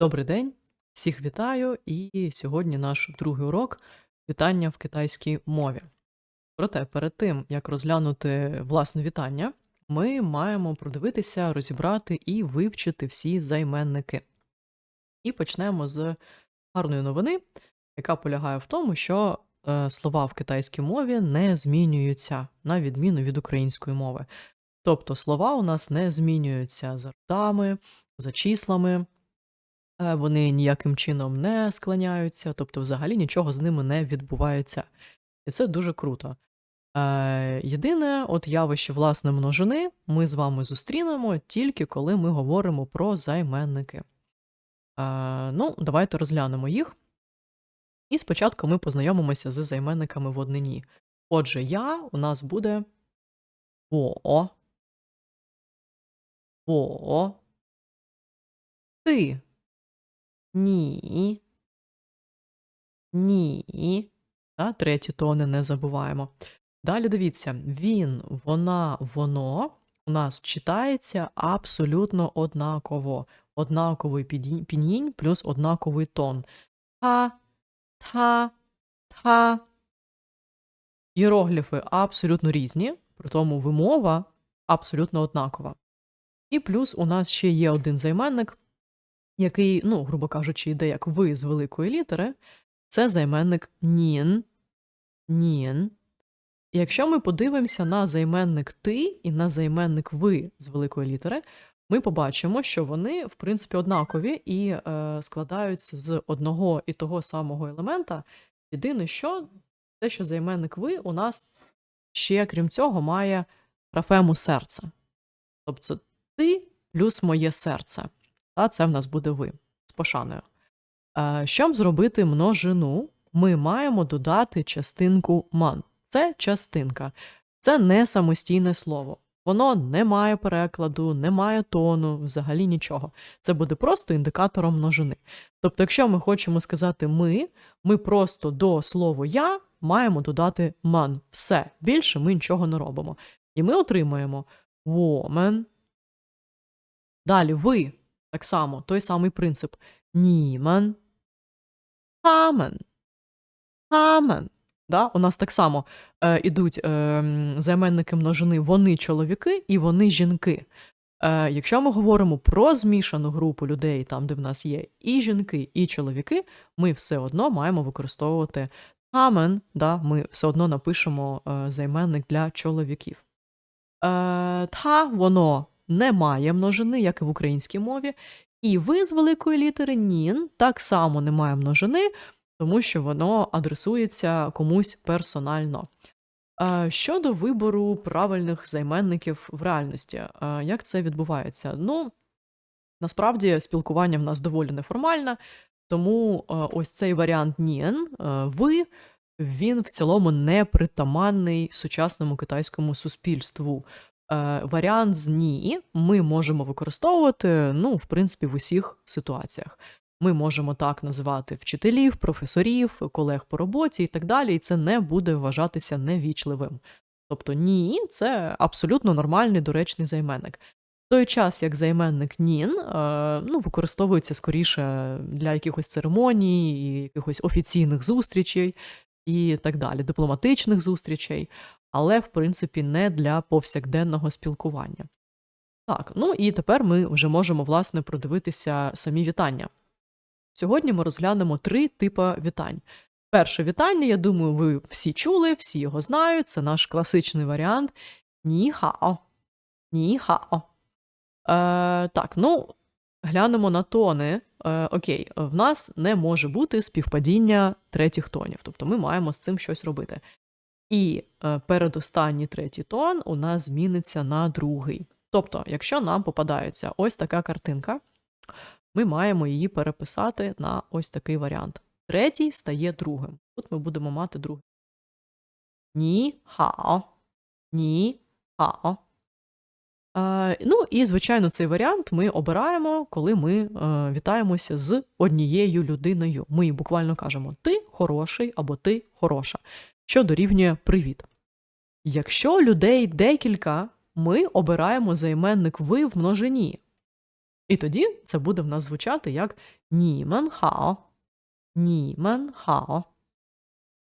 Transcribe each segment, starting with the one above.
Добрий день, всіх вітаю, і сьогодні наш другий урок вітання в китайській мові. Проте, перед тим, як розглянути власне вітання, ми маємо продивитися, розібрати і вивчити всі займенники. І почнемо з гарної новини, яка полягає в тому, що е, слова в китайській мові не змінюються, на відміну від української мови. Тобто слова у нас не змінюються за родами, за числами, е, вони ніяким чином не склоняються, тобто взагалі нічого з ними не відбувається. І це дуже круто. Е, єдине, от явище власне множини ми з вами зустрінемо тільки коли ми говоримо про займенники. Е, ну, давайте розглянемо їх. І спочатку ми познайомимося з займенниками в однині. Отже, я у нас буде во, во, ти, ні, ні. Та, треті тони не забуваємо. Далі дивіться, він, вона, воно у нас читається абсолютно однаково. Однаковий пінінь плюс однаковий тон. Та, та, та. Іерогліфи абсолютно різні, при тому вимова абсолютно однакова. І плюс у нас ще є один займенник, який, ну, грубо кажучи, йде як ви з великої літери. Це займенник нін. Нін. І якщо ми подивимося на займенник ти і на займенник ви з великої літери, ми побачимо, що вони, в принципі, однакові і е, складаються з одного і того самого елемента. Єдине, що те, що займенник ви у нас ще, крім цього, має графему серце. Тобто ти плюс моє серце. Та це в нас буде ви з пошаною. Е, Щоб зробити множину, ми маємо додати частинку ман. Це частинка, це не самостійне слово. Воно не має перекладу, не має тону, взагалі нічого. Це буде просто індикатором множини. Тобто, якщо ми хочемо сказати ми, ми просто до слова я маємо додати ман. Все, більше ми нічого не робимо. І ми отримаємо woman. Далі ви так само, той самий принцип. Німен. Хамен. Хамен. Да? У нас так само е, ідуть е, займенники множини вони чоловіки і вони жінки. Е, якщо ми говоримо про змішану групу людей, там, де в нас є і жінки, і чоловіки, ми все одно маємо використовувати хамен, да? ми все одно напишемо е, займенник для чоловіків. Е, та воно не має множини, як і в українській мові. І ви з великої літери нін так само не має множини, тому що воно адресується комусь персонально. Щодо вибору правильних займенників в реальності, як це відбувається? Ну, насправді спілкування в нас доволі неформальне, тому ось цей варіант нін, ви, він в цілому не притаманний сучасному китайському суспільству. Е, Варіант з ні ми можемо використовувати, ну, в принципі, в усіх ситуаціях. Ми можемо так називати вчителів, професорів, колег по роботі і так далі, і це не буде вважатися невічливим. Тобто ні, це абсолютно нормальний доречний займенник. В той час, як займенник нін е, ну, використовується скоріше для якихось церемоній, якихось офіційних зустрічей і так далі, дипломатичних зустрічей, але в принципі не для повсякденного спілкування. Так, ну і тепер ми вже можемо власне продивитися самі вітання. Сьогодні ми розглянемо три типи вітань. Перше вітання, я думаю, ви всі чули, всі його знають. Це наш класичний варіант ні-хао. Ні-хао. Е, так, ну, глянемо на тони. Е, окей, в нас не може бути співпадіння третіх тонів, тобто ми маємо з цим щось робити. І е, передостанній третій тон у нас зміниться на другий. Тобто, якщо нам попадається ось така картинка, ми маємо її переписати на ось такий варіант. Третій стає другим. Тут ми будемо мати другий. Ні хао. Ні хао. Е, ну і, звичайно, цей варіант ми обираємо, коли ми е, вітаємося з однією людиною. Ми буквально кажемо ти хороший або ти хороша, що дорівнює привіт. Якщо людей декілька, ми обираємо займенник ви в множині. І тоді це буде в нас звучати як німен хао. Німен хао.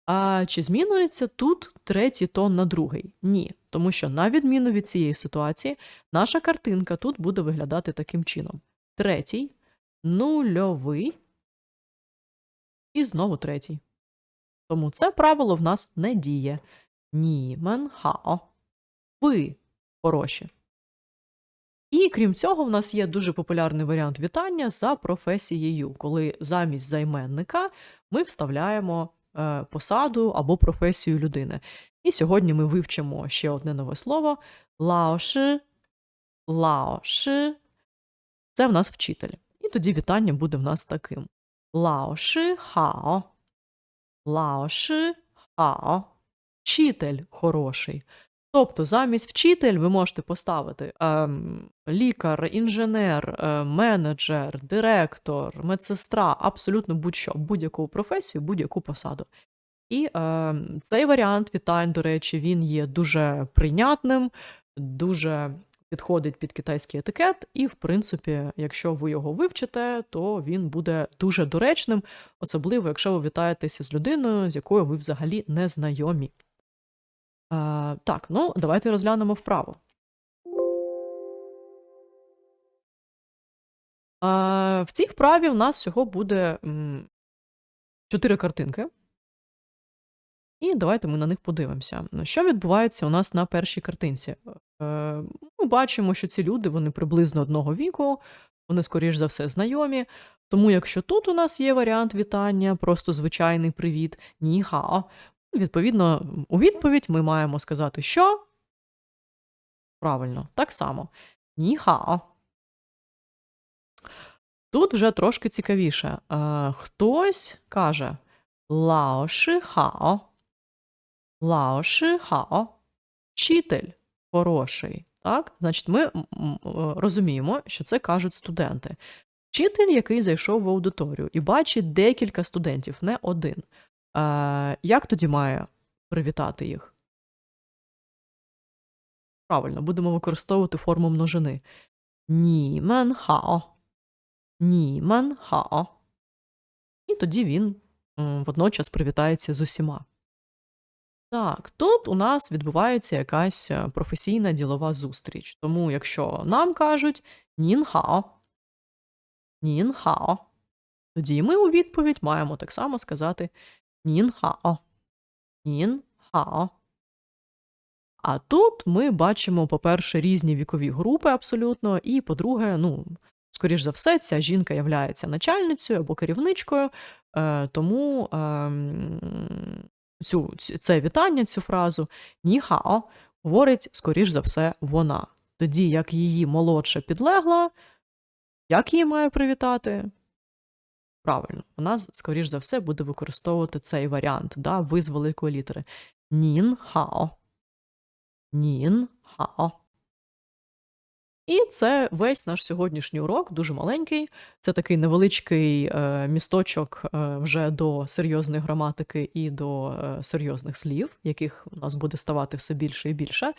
А чи змінюється тут третій тон на другий? Ні. Тому що, на відміну від цієї ситуації, наша картинка тут буде виглядати таким чином: третій, нульовий і знову третій. Тому це правило в нас не діє. Німен хао. Ви хороші. І крім цього, в нас є дуже популярний варіант вітання за професією, коли замість займенника ми вставляємо е, посаду або професію людини. І сьогодні ми вивчимо ще одне нове слово лаоши. Лаоши. Це в нас вчитель. І тоді вітання буде в нас таким: Лаоши хао. Лаоши хао. Вчитель хороший. Тобто замість вчитель ви можете поставити ем, лікар, інженер, е, менеджер, директор, медсестра, абсолютно будь-що, будь-яку професію, будь-яку посаду. І ем, цей варіант вітань, до речі, він є дуже прийнятним, дуже підходить під китайський етикет, і, в принципі, якщо ви його вивчите, то він буде дуже доречним, особливо якщо ви вітаєтеся з людиною, з якою ви взагалі не знайомі. Е, так, ну давайте розглянемо вправо. Е, в цій вправі в нас всього буде чотири картинки. І давайте ми на них подивимося. Ну, Що відбувається у нас на першій картинці? Е, Ми бачимо, що ці люди вони приблизно одного віку, вони, скоріш за все, знайомі. Тому, якщо тут у нас є варіант вітання, просто звичайний привіт, ніха, відповідно, у відповідь ми маємо сказати, що правильно, так само. Ніха. Тут вже трошки цікавіше. Е, Хтось каже Лаоши хао. Лаоши хао. Вчитель хороший. Так? Значить, ми е, розуміємо, що це кажуть студенти. Вчитель, який зайшов в аудиторію і бачить декілька студентів, не один. Е, як тоді має привітати їх? Правильно, будемо використовувати форму множини. Німен хао. Німен хао. І тоді він водночас привітається з усіма. Так, тут у нас відбувається якась е, професійна ділова зустріч. Тому, якщо нам кажуть нін-хао, нін-хао, тоді ми у відповідь маємо так само сказати нін-хао, нін-хао. А тут ми бачимо, по-перше, різні вікові групи абсолютно, і по-друге, ну, скоріш за все, ця жінка являється начальницею або керівничкою, е, тому е, цю, це вітання, цю фразу ніхао говорить, скоріш за все, вона. Тоді як її молодша підлегла, як її має привітати? Правильно, вона, скоріш за все, буде використовувати цей варіант, да, ви з великої літери. Нін хао. Нін хао. І це весь наш сьогоднішній урок, дуже маленький. Це такий невеличкий е, місточок е, вже до серйозної граматики і до е, серйозних слів, яких у нас буде ставати все більше і більше.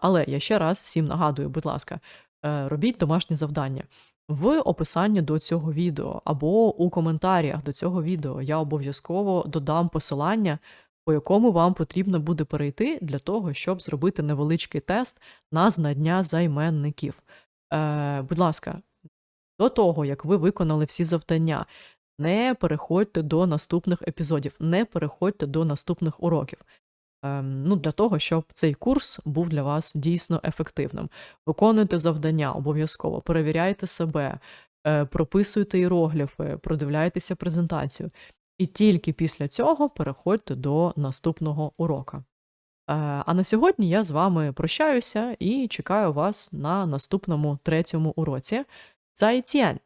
Але я ще раз всім нагадую, будь ласка, робіть домашнє завдання. В описанні до цього відео або у коментарях до цього відео я обов'язково додам посилання, по якому вам потрібно буде перейти для того, щоб зробити невеличкий тест на знання займенників. Е, Будь ласка, до того, як ви виконали всі завдання, не переходьте до наступних епізодів, не переходьте до наступних уроків. Ем, ну, Для того, щоб цей курс був для вас дійсно ефективним. Виконуйте завдання обов'язково, перевіряйте себе, е, прописуйте іерогліфи, продивляйтеся презентацію. І тільки після цього переходьте до наступного урока. Е, а на сьогодні я з вами прощаюся і чекаю вас на наступному третьому уроці. Зайцєн!